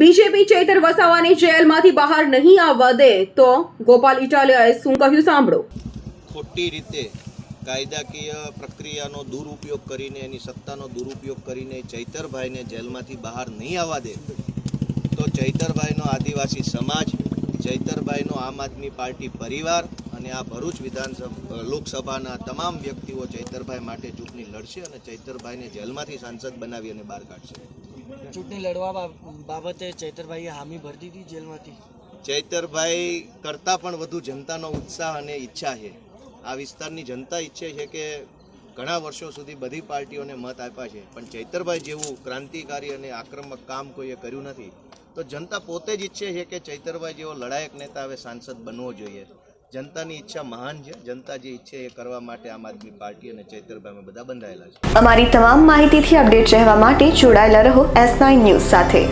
BJP Chaitar વસાવાની જેલમાંથી બહાર નહીં આવવા દે તો ગોપાલ ઇટાલિયાએ શું કહ્યું સાંભળો. ખોટી રીતે કાયદાકીય પ્રક્રિયાનો દુરુપયોગ કરીને, એની સત્તાનો દુરુપયોગ કરીને ચૈતરભાઈને જેલમાંથી બહાર નહીં આવવા દે તો ચૈતરભાઈનો આદિવાસી સમાજ ચૈતરભાઈનો આમ આદમી પાર્ટી પરિવાર અને આ ભરૂચ વિધાનસભા લોકસભાના તમામ વ્યક્તિઓ ચૈતરભાઈ માટે ચૂંટણી લડશે અને ચૈતરભાઈને જેલમાંથી સાંસદ બનાવી અને બહાર કાઢશે. ચૂંટણી લડવા બાબતે ચૈતરભાઈએ હામી ભરી દીધી જેલમાંથી. ચૈતરભાઈ કરતાં પણ વધુ જનતાનો ઉત્સાહ અને ઈચ્છા છે. આ વિસ્તારની જનતા ઈચ્છે છે કે ઘણા વર્ષો સુધી બધી પાર્ટીઓને મત આપ્યા છે. પણ ચૈતરભાઈ જેવું ક્રાંતિકારી અને આક્રમક કામ કોઈએ કર્યું નથી. તો જનતા પોતે જ ઈચ્છે છે કે ચૈતરભાઈ જેવો લડાયક નેતા હવે સાંસદ બનવો જોઈએ. જનતાની ઈચ્છા મહાન છે. જનતા જે ઈચ્છે એ કરવા માટે આમ આદમી પાર્ટી અને ચૈતરભાઈ બધા બંધાયેલા છે. અમારી તમામ માહિતીથી અપડેટ રહેવા માટે જોડાયેલા રહો એસ નાઇન ન્યૂઝ સાથે.